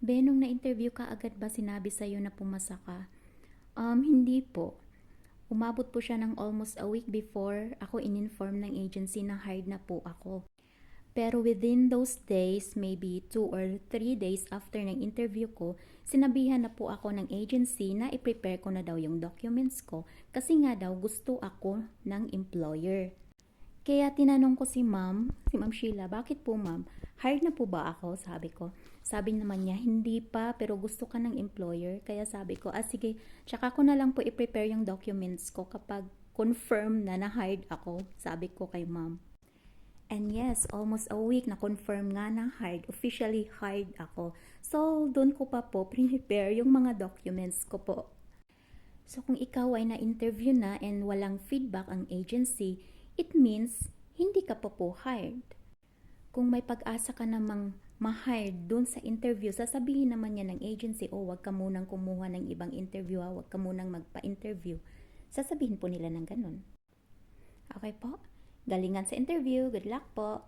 Benong na-interview ka agad ba sinabi sa'yo na pumasa ka? Um, hindi po. Umabot po siya ng almost a week before ako in-inform ng agency na hired na po ako. Pero within those days, maybe 2 or 3 days after ng interview ko, sinabihan na po ako ng agency na i-prepare ko na daw yung documents ko kasi nga daw gusto ako ng employer. Kaya tinanong ko si ma'am, si ma'am Sheila, bakit po ma'am? Hired na po ba ako? Sabi ko. Sabi naman niya, hindi pa, pero gusto ka ng employer. Kaya sabi ko, ah sige, tsaka ko na lang po i-prepare yung documents ko kapag confirm na na-hired ako. Sabi ko kay ma'am. And yes, almost a week na confirm nga na hired, officially hired ako. So, doon ko pa po prepare yung mga documents ko po. So, kung ikaw ay na-interview na and walang feedback ang agency, it means hindi ka pa po hired. Kung may pag-asa ka namang ma-hired doon sa interview, sasabihin naman niya ng agency, oh, wag ka munang kumuha ng ibang interview, ha? wag ka munang magpa-interview. Sasabihin po nila ng ganun. Okay po? Galingan sa interview. Good luck po.